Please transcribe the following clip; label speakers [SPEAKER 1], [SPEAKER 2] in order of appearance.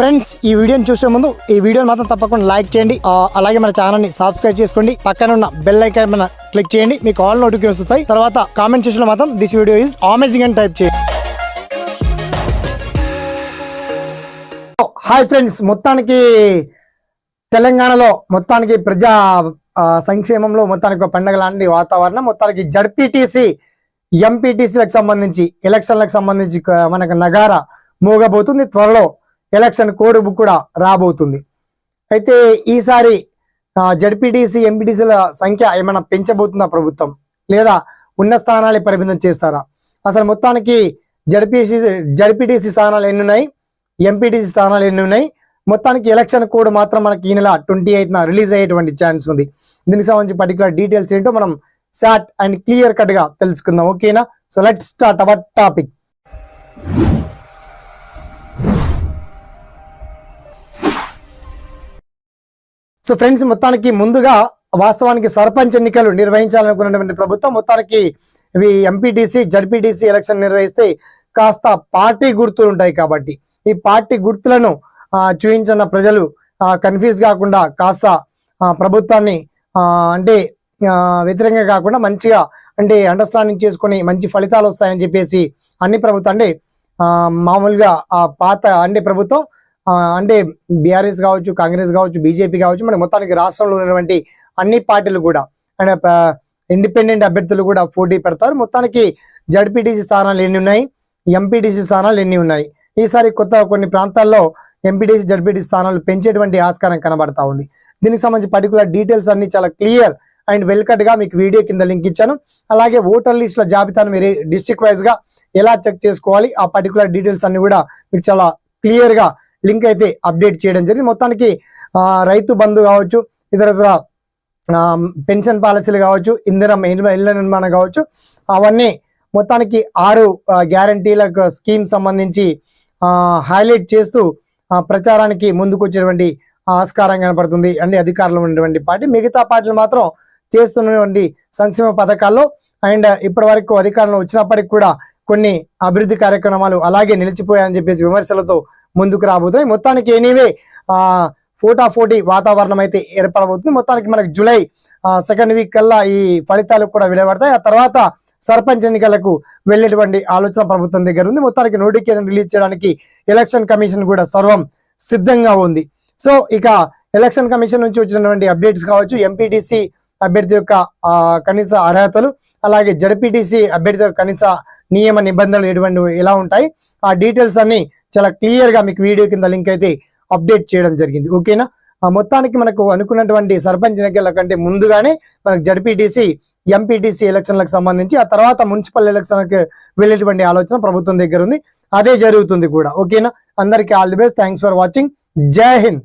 [SPEAKER 1] Friends ఈ వీడియోని చూసే ముందు ఈ వీడియోని మాత్రం తప్పకుండా లైక్ చేయండి. అలాగే మన ఛానల్ని సబ్స్క్రైబ్ చేసుకోండి. పక్కన ఉన్న బెల్ ఐకాన్ మన క్లిక్ చేయండి. మీకు ఆల్ నోటిఫికేషన్ వస్తాయి. తర్వాత కామెంట్ చేసిన మాత్రం దిస్ వీడియో ఈజ్ అమేజింగ్ అని టైప్ చేయండి. Hi friends. మొత్తానికి తెలంగాణలో మొత్తానికి ప్రజా సంక్షేమంలో మొత్తానికి ఒక లాంటి వాతావరణం. మొత్తానికి జడ్పీటీసీ ఎంపీటీసీలకు సంబంధించి ఎలక్షన్లకు సంబంధించి మనకు నగార మోగబోతుంది. త్వరలో ఎలక్షన్ కోడ్ బుక్ కూడా రాబోతుంది. అయితే ఈసారి జడ్పీటీసీ ఎంపీటీసీల సంఖ్య ఏమైనా పెంచబోతుందా ప్రభుత్వం? లేదా ఉన్న స్థానాలే పరిమితం చేస్తారా? అసలు మొత్తానికి జడ్పీసీ జడ్పీటీసీ స్థానాలు ఎన్ని ఉన్నాయి ఎంపీటీసీ స్థానాలు ఎన్ని ఉన్నాయి మొత్తానికి ఎలక్షన్ కోడ్ మాత్రం మనకి ఈ నెల ట్వంటీ ఎయిత్న రిలీజ్ అయ్యేటువంటి ఛాన్స్ ఉంది. దీనికి సంబంధించి పర్టికులర్ డీటెయిల్స్ ఏంటో మనం షార్ట్ అండ్ క్లియర్ కట్గా తెలుసుకుందాం. ఓకేనా? So let start our topic so friends మొత్తానికి ముందుగా వాస్తవానికి సర్పంచ్ ఎన్నికలు నిర్వహించాలనుకున్నటువంటి ప్రభుత్వం మొత్తానికి ఇవి ఎంపీటీసీ జడ్పీటీసీ ఎలక్షన్ నిర్వహిస్తే కాస్త పార్టీ గుర్తులు ఉంటాయి కాబట్టి. ఈ పార్టీ గుర్తులను చూపించిన ప్రజలు కన్ఫ్యూజ్ కాకుండా కాస్త ప్రభుత్వాన్ని అంటే వ్యతిరేకంగా కాకుండా మంచిగా అంటే అండర్స్టాండింగ్ చేసుకొని మంచి ఫలితాలు వస్తాయని చెప్పేసి అన్ని ప్రభుత్వం అంటే మామూలుగా ఆ పాత అంటే ప్రభుత్వం అంటే బీఆర్ఎస్ కావచ్చు కాంగ్రెస్ కావచ్చు బీజేపీ కావచ్చు మన మొత్తానికి రాష్ట్రంలో ఉన్నటువంటి అన్ని పార్టీలు కూడా అండ్ ఇండిపెండెంట్ అభ్యర్థులు కూడా పోటీ పెడతారు. మొత్తానికి జడ్పీటీసీ స్థానాలు ఎన్ని ఉన్నాయి? ఎంపీటీసీ స్థానాలు ఎన్ని ఉన్నాయి? ఈసారి కొత్త కొన్ని ప్రాంతాల్లో ఎంపీటీసీ జడ్పీటీసీ స్థానాలు పెంచేటువంటి ఆస్కారం కనబడతా ఉంది. దీనికి సంబంధించి పర్టికులర్ డీటెయిల్స్ అన్ని చాలా క్లియర్ అండ్ వెల్కట్గా మీకు వీడియో కింద లింక్ ఇచ్చాను. అలాగే ఓటర్ లిస్టుల జాబితాను మీరు డిస్ట్రిక్ట్ వైజ్గా ఎలా చెక్ చేసుకోవాలి ఆ పర్టికులర్ డీటెయిల్స్ అన్ని కూడా మీకు చాలా క్లియర్గా లింక్ అయితే అప్డేట్ చేయడం జరిగింది. మొత్తానికి రైతు బంధు కావచ్చు ఇతర ఇతర పెన్షన్ పాలసీలు కావచ్చు ఇంధనం ఇళ్ళ నిర్మాణం కావచ్చు అవన్నీ మొత్తానికి ఆరు గ్యారంటీలకు స్కీమ్ సంబంధించి హైలైట్ చేస్తూ ప్రచారానికి ముందుకు వచ్చేటువంటి ఆస్కారం కనపడుతుంది. అండి అధికారంలో ఉన్నటువంటి పార్టీ మిగతా పార్టీలు మాత్రం చేస్తున్నటువంటి సంక్షేమ పథకాల్లో అండ్ ఇప్పటి వరకు అధికారంలో వచ్చినప్పటికి కూడా కొన్ని అభివృద్ధి కార్యక్రమాలు అలాగే నిలిచిపోయాయని చెప్పేసి విమర్శలతో ముందుకు రాబోతున్నాయి. మొత్తానికి ఎనీవే ఫోటా ఫోటీ వాతావరణం అయితే ఏర్పడబోతుంది. మొత్తానికి మనకి జూలై సెకండ్ వీక్ కల్లా ఈ ఫలితాలు కూడా వెలువడతాయి. ఆ తర్వాత సర్పంచ్ ఎన్నికలకు వెళ్ళేటువంటి ఆలోచన ప్రభుత్వం దగ్గర ఉంది. మొత్తానికి నోటిఫికేషన్ రిలీజ్ చేయడానికి ఎలక్షన్ కమిషన్ కూడా సర్వం సిద్ధంగా ఉంది. సో ఇక ఎలక్షన్ కమిషన్ నుంచి వచ్చినటువంటి అప్డేట్స్ కావచ్చు ఎంపీటీసీ అభ్యర్థి యొక్క కనీస అర్హతలు అలాగే జడ్పీటీసీ అభ్యర్థి యొక్క కనీస నియమ నిబంధనలు ఎటువంటి ఎలా ఉంటాయి? ఆ డీటెయిల్స్ అన్ని చాలా క్లియర్గా మీకు వీడియో కింద లింక్ అయితే అప్డేట్ చేయడం జరిగింది. ఓకేనా? ఆ మొత్తానికి మనకు అనుకున్నటువంటి సర్పంచ్ ఎన్నికల కంటే ముందుగానే మనకు జడ్పీటీసీ ఎంపీటీసీ ఎలక్షన్లకు సంబంధించి ఆ తర్వాత మున్సిపల్ ఎలక్షన్కి వెళ్ళేటువంటి ఆలోచన ప్రభుత్వం దగ్గర ఉంది. అదే జరుగుతుంది కూడా. ఓకేనా? అందరికీ all the best. Thanks for watching. జై హింద్.